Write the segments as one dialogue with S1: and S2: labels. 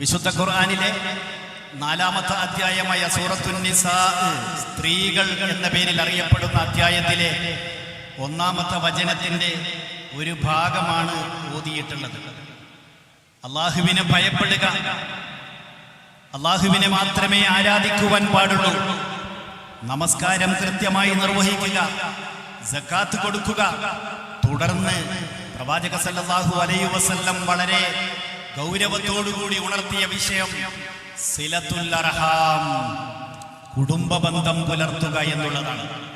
S1: വിശുദ്ധ ഖുർആാനിലെ നാലാമത്തെ അധ്യായമായ സൂറത്തുന്നിസാ സ്ത്രീകൾ എന്ന പേരിൽ അറിയപ്പെടുന്ന അധ്യായത്തിലെ ഒന്നാമത്തെ വചനത്തിന്റെ ഒരു ഭാഗമാണ് ഓതിയിട്ടുള്ളത്. അള്ളാഹുവിനെ ഭയപ്പെടുക. അള്ളാഹുവിനെ മാത്രമേ ആരാധിക്കുവാൻ പാടുള്ളൂ. നമസ്കാരം കൃത്യമായി നിർവഹിക്കുക. ജക്കാത്ത് കൊടുക്കുക. തുടർന്ന് പ്രവാചക സല്ലാഹു അലൈഹി വസല്ലം വളരെ ഗൗരവത്തോടുകൂടി ഉണർത്തിയ വിഷയം സിലത്തുല്ലർഹാം. കുടുംബ ബന്ധം പുലർത്തുക എന്നുള്ളതാണ്.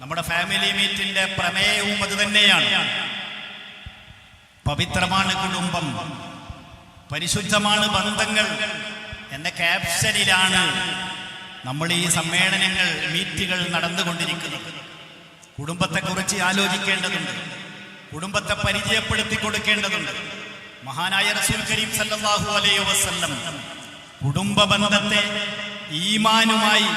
S1: നമ്മുടെ ഫാമിലി മീറ്റിന്റെ പ്രമേയവും അത് തന്നെയാണ്. പവിത്രമാണ് കുടുംബം. പരിശുദ്ധമാണ് ബന്ധങ്ങൾ എന്ന ക്യാപ്ഷനിലാണ് നമ്മൾ ഈ സമ്മേളനങ്ങൾ മീറ്റുകൾ നടന്നുകൊണ്ടിരിക്കുന്നത്. കുടുംബത്തെക്കുറിച്ച് ആലോചിക്കേണ്ടതുണ്ട്. കുടുംബത്തെ പരിചയപ്പെടുത്തി കൊടുക്കേണ്ടതുണ്ട് മഹാനായ റസൂൽ കരീം സല്ലല്ലാഹു അലൈഹി വസല്ലം കുടുംബ ബന്ധത്തെ ഈമാനുമായി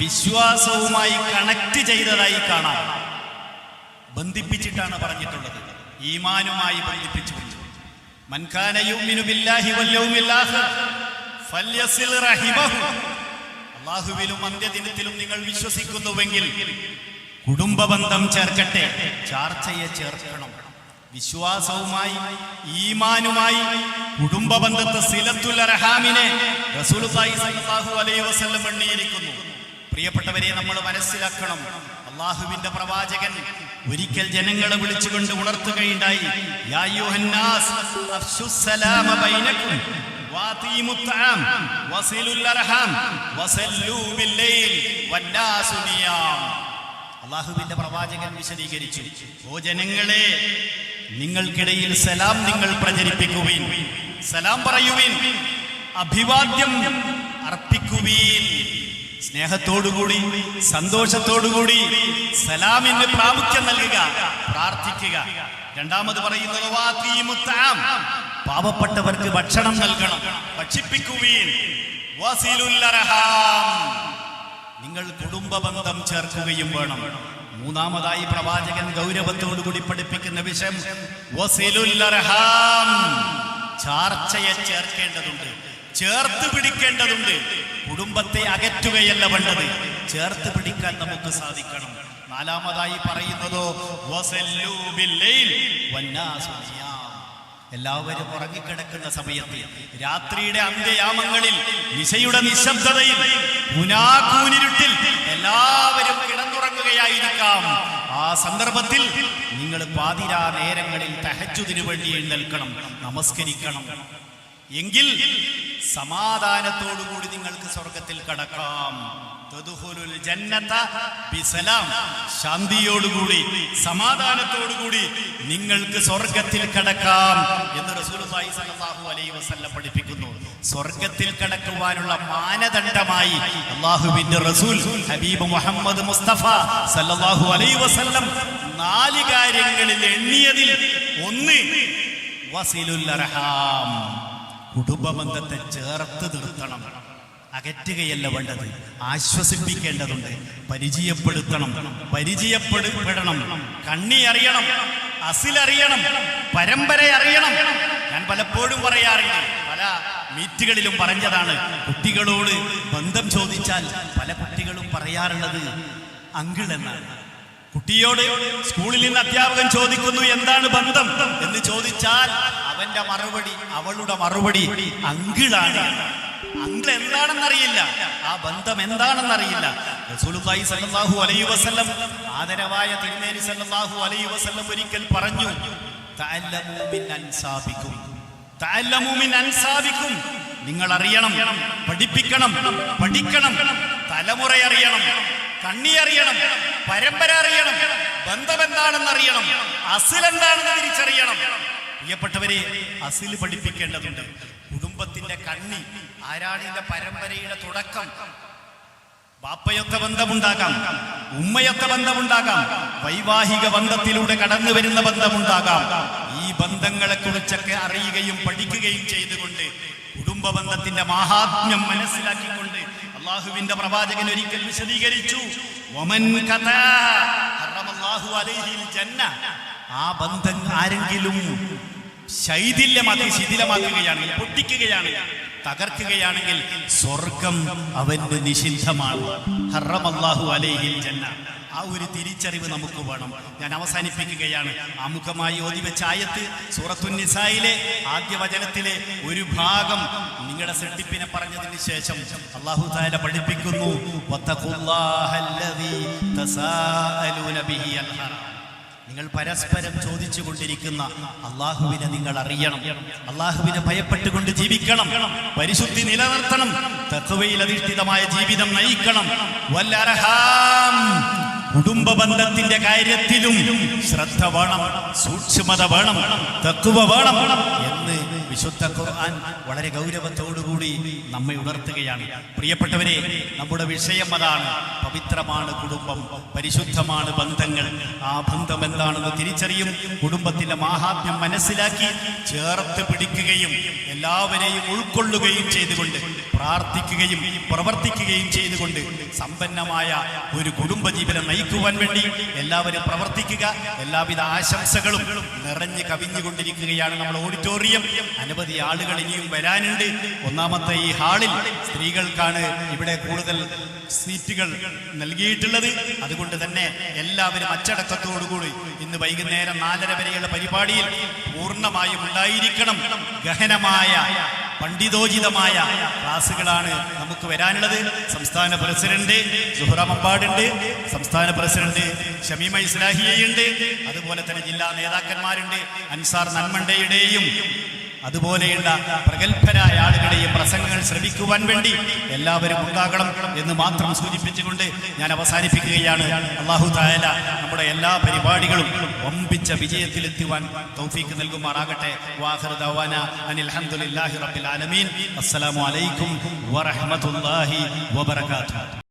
S1: വിശ്വാസവുമായി കണക്ട് ചെയ്തതായി കാണാം. ബന്ധിപ്പിച്ചിട്ടാണ് പറഞ്ഞിട്ടുള്ളത്. ഈമാനുമായി ബന്ധിപ്പിച്ചു അല്ലാഹുവിലും അന്ത്യദിനത്തിലും നിങ്ങൾ വിശ്വസിക്കുന്നുവെങ്കിൽ കുടുംബ ബന്ധം ചേർക്കട്ടെ ചാർച്ചയെ ചേർക്കണം. വിശ്വാസവുമായി ഈമാനുമായി കുടുംബ ബന്ധത്തെ സിലത്തുൽ അർഹാമിനെ റസൂലുള്ളാഹി സ്വല്ലല്ലാഹു അലൈഹി വസല്ലം എണ്ണിയിരിക്കുന്നു. പ്രിയപ്പെട്ടവരെ നമ്മൾ മനസ്സിലാക്കണം അള്ളാഹുവിന്റെ പ്രവാചകൻ ഒരിക്കൽ ജനങ്ങളെ വിളിച്ചുകൊണ്ട് ഉണർത്തുകയുണ്ടായി അള്ളാഹുവിന്റെ പ്രവാചകൻ വിശദീകരിച്ചു ഓ ജനങ്ങളെ നിങ്ങൾക്കിടയിൽ സലാം നിങ്ങൾ പ്രചരിപ്പിക്കുവീൻ. സലാം പറയുവീൻ. അഭിവാദ്യം അർപ്പിക്കുവീൻ. സ്നേഹത്തോടുകൂടി സന്തോഷത്തോടുകൂടി സലാമിന് പ്രാമുഖ്യം നൽകുക പ്രാർത്ഥിക്കുക. രണ്ടാമത് പറയുന്നത്. പാവപ്പെട്ടവർക്ക് ഭക്ഷണം നൽകണം ഭക്ഷിപ്പിക്കുവീൻ. നിങ്ങൾ കുടുംബ ബന്ധം ചേർക്കുകയും വേണം. മൂന്നാമതായി പ്രവാചകൻ ഗൗരവത്തോടുകൂടി പഠിപ്പിക്കുന്ന വിഷയം. ചാർച്ചയെ ചേർക്കേണ്ടതുണ്ട് ചേർത്ത് പിടിക്കേണ്ടതുണ്ട്. കുടുംബത്തെ അകറ്റുകയല്ല വേണ്ടത് ചേർത്ത് പിടിക്കാൻ നമുക്ക് സാധിക്കണം. നാലാമതായി പറയുന്നതോ എല്ലാവരും ഉറങ്ങിക്കിടക്കുന്ന സമയത്ത് രാത്രിയുടെ അന്ത്യയാമങ്ങളിൽ നിശയുടെ നിശബ്ദതയിൽ പുനാകൂനിരുട്ടിൽ എല്ലാവരും കിടന്നുറങ്ങുകയായിരിക്കാം. ആ സന്ദർഭത്തിൽ നിങ്ങൾ പാതിരാ നേരങ്ങളിൽ തഹച്ചുതിനു വേണ്ടി എഴുന്നേൽക്കണം നമസ്കരിക്കണം. എങ്കിൽ സമാധാനത്തോടുകൂടി നിങ്ങൾക്ക് സ്വർഗത്തിൽ കടക്കാം. ശാന്തിയോടുകൂടി സമാധാനത്തോടുകൂടി നിങ്ങൾക്ക് സ്വർഗത്തിൽ കടക്കാം എന്ന് റസൂലുള്ളാഹി സ്വല്ലല്ലാഹു അലൈഹി വസല്ലം പഠിപ്പിക്കുന്നു. സ്വർഗത്തിൽ കടക്കുവാനുള്ള മാനദണ്ഡമായി അള്ളാഹുവിന്റെ റസൂൽ ഹബീബ് മുഹമ്മദ് മുസ്തഫ സല്ലല്ലാഹു അലൈഹി വസല്ലം നാല് കാര്യങ്ങളിൽ എണ്ണിയതിൽ ഒന്ന് വസിലുൽ അർഹാം. കുടുംബബന്ധത്തെ ചേർത്ത് നിർത്തണം. അകറ്റുകയല്ല വേണ്ടത്. ആശ്വസിപ്പിക്കേണ്ടതുണ്ട്. പരിചയപ്പെടുത്തണം. പരിചയപ്പെടുപ്പെടണം കണ്ണി അറിയണം. അസിലറിയണം. പരമ്പര അറിയണം. ഞാൻ പലപ്പോഴും പറയാറില്ല. പല മീറ്റുകളിലും പറഞ്ഞതാണ്. കുട്ടികളോട് ബന്ധം ചോദിച്ചാൽ പല കുട്ടികളും പറയാറുള്ളത് അങ്കിൾ എന്നാണ്. കുട്ടിയോട് സ്കൂളിൽ നിന്ന് അധ്യാപകൻ ചോദിക്കുന്നു എന്താണ് ബന്ധം? എന്ന് ചോദിച്ചാൽ അവന്റെ മറുപടി അവളുടെ മറുപടി അങ്കിളാണ്. അങ്കിൾ എന്താണെന്നറിയില്ല ആ ബന്ധം എന്താണെന്നറിയില്ല. റസൂലുള്ളാഹി സല്ലല്ലാഹു അലൈഹി വസല്ലം ആദരവായ തിരുമേനി സല്ലല്ലാഹു അലൈഹി വസല്ലം ഒരിക്കൽ പറഞ്ഞു തഅല്ലമു മിൻ തഅല്ലമു മിൻ അൻസാബിക്കും. നിങ്ങൾ അറിയണം പഠിപ്പിക്കണം പഠിക്കണം തലമുറ അറിയണം കണ്ണി അറിയണം പരമ്പര അറിയണം ബന്ധം എന്താണെന്ന് അറിയണം അസിൽ എന്താണെന്ന് തിരിച്ചറിയണം. പ്രിയപ്പെട്ടവരെ അസിൽ പഠിപ്പിക്കേണ്ടതുണ്ട്. കുടുംബത്തിന്റെ കണ്ണി ആരാണിന്റെ പരമ്പരയുടെ തുടക്കം ബാപ്പയൊത്ത ബന്ധമുണ്ടാകാം ഉമ്മയൊത്ത ബന്ധമുണ്ടാകാം വൈവാഹിക ബന്ധത്തിലൂടെ കടന്നു വരുന്ന ബന്ധമുണ്ടാകാം ഈ ബന്ധങ്ങളെ കുറിച്ചൊക്കെ അറിയുകയും പഠിക്കുകയും ചെയ്തുകൊണ്ട് കുടുംബ ബന്ധത്തിന്റെ മാഹാത്മ്യം മനസ്സിലാക്കിക്കൊണ്ട് അള്ളാഹുവിന്റെ പ്രവാചകൻ ഒരിക്കൽ വിശദീകരിച്ചു. ആ ബന്ധം ആരെങ്കിലും ശൈഥില്യമാക്കി ശിഥിലമാക്കുകയാണെങ്കിൽ പൊട്ടിക്കുകയാണ് തകർക്കുകയാണെങ്കിൽ സ്വർഗം അവന്റെ നിഷിദ്ധമാണ്. ഹറമല്ലാഹു അലൈഹിൽ ജന്ന. ആ ഒരു തിരിച്ചറിവ് നമുക്ക് വേണം. ഞാൻ അവസാനിപ്പിക്കുകയാണ്. ആമുഖമായി ഓതി വെച്ച ആയത്ത് സൂറത്തുൻ നിസായിലെ ആദ്യ വചനത്തിലെ ഒരു ഭാഗം നിങ്ങളുടെ സെട്ടിപ്പിനെ പറഞ്ഞതിന് ശേഷം അള്ളാഹു താല പഠിപ്പിക്കുന്നു. നിങ്ങൾ പരസ്പരം ചോദിച്ചു കൊണ്ടിരിക്കുന്ന അള്ളാഹുവിനെ നിങ്ങൾ അറിയണം. അള്ളാഹുവിനെ ഭയപ്പെട്ടുകൊണ്ട് ജീവിക്കണം. പരിശുദ്ധി നിലനിർത്തണം. തത്വയിൽ അധിഷ്ഠിതമായ ജീവിതം നയിക്കണം. വല്ലർഹാം. കുടുംബ ബന്ധത്തിന്റെ കാര്യത്തിലും ശ്രദ്ധ വേണം. സൂക്ഷ്മത വേണം. തക്കുവ വേണം. വിശുദ്ധ ഖുർആൻ വളരെ ഗൗരവത്തോടുകൂടി നമ്മെ ഉണർത്തുകയാണ്. പ്രിയപ്പെട്ടവരെ നമ്മുടെ വിഷയം അതാണ്. പവിത്രമാണ് കുടുംബം പരിശുദ്ധമാണ് ബന്ധങ്ങൾ. ആ ബന്ധം എന്താണെന്ന് തിരിച്ചറിയും കുടുംബത്തിന്റെ മാഹാത്മ്യം മനസ്സിലാക്കി ചേർത്ത് പിടിക്കുകയും എല്ലാവരെയും ഉൾക്കൊള്ളുകയും ചെയ്തുകൊണ്ട് പ്രാർത്ഥിക്കുകയും പ്രവർത്തിക്കുകയും ചെയ്തുകൊണ്ട് സമ്പന്നമായ ഒരു കുടുംബജീവനം നയിക്കുവാൻ വേണ്ടി എല്ലാവരും പ്രവർത്തിക്കുക. എല്ലാവിധ ആശംസകളും നിറഞ്ഞു കവിഞ്ഞുകൊണ്ടിരിക്കുകയാണ് നമ്മുടെ ഓഡിറ്റോറിയം. അനവധി ആളുകൾ ഇനിയും വരാനുണ്ട്. ഒന്നാമത്തെ ഈ ഹാളിൽ സ്ത്രീകൾക്കാണ് ഇവിടെ കൂടുതൽ സീറ്റുകൾ നൽകിയിട്ടുള്ളത്. അതുകൊണ്ട് തന്നെ എല്ലാവരും അച്ചടക്കത്തോടുകൂടി ഇന്ന് വൈകുന്നേരം നാലര വരെയുള്ള പരിപാടിയിൽ പൂർണമായും ഉണ്ടായിരിക്കണം. ഗഹനമായ പണ്ഡിതോചിതമായ ക്ലാസ്സുകളാണ് നമുക്ക് വരാനുള്ളത്. സംസ്ഥാന പ്രസിഡന്റ് സുഹറ മമ്പാടുണ്ട്. സംസ്ഥാന പ്രസിഡന്റ് ഷമീമ ഇസ്ലാഹിയയുണ്ട്. അതുപോലെ തന്നെ ജില്ലാ നേതാക്കന്മാരുണ്ട്. അൻസാർ നന്മണ്ടയുടെയും അതുപോലെയുള്ള പ്രഗത്ഭരായ ആളുകളെയും പ്രസംഗങ്ങൾ ശ്രമിക്കുവാൻ വേണ്ടി എല്ലാവരും ഉണ്ടാകണം എന്ന് മാത്രം സൂചിപ്പിച്ചുകൊണ്ട് ഞാൻ അവസാനിപ്പിക്കുകയാണ്. അള്ളാഹു തായാല നമ്മുടെ എല്ലാ പരിപാടികളും വമ്പിച്ച വിജയത്തിലെത്തുവാൻ തൗഫീക്ക് നൽകുമാറാകട്ടെ. വാഹിർ ദവാന അൽഹംദുലില്ലാഹി റബ്ബിൽ ആലമീൻ. അസ്സലാമു അലൈക്കും വറഹ്മത്തുള്ളാഹി വബറകാതുഹു.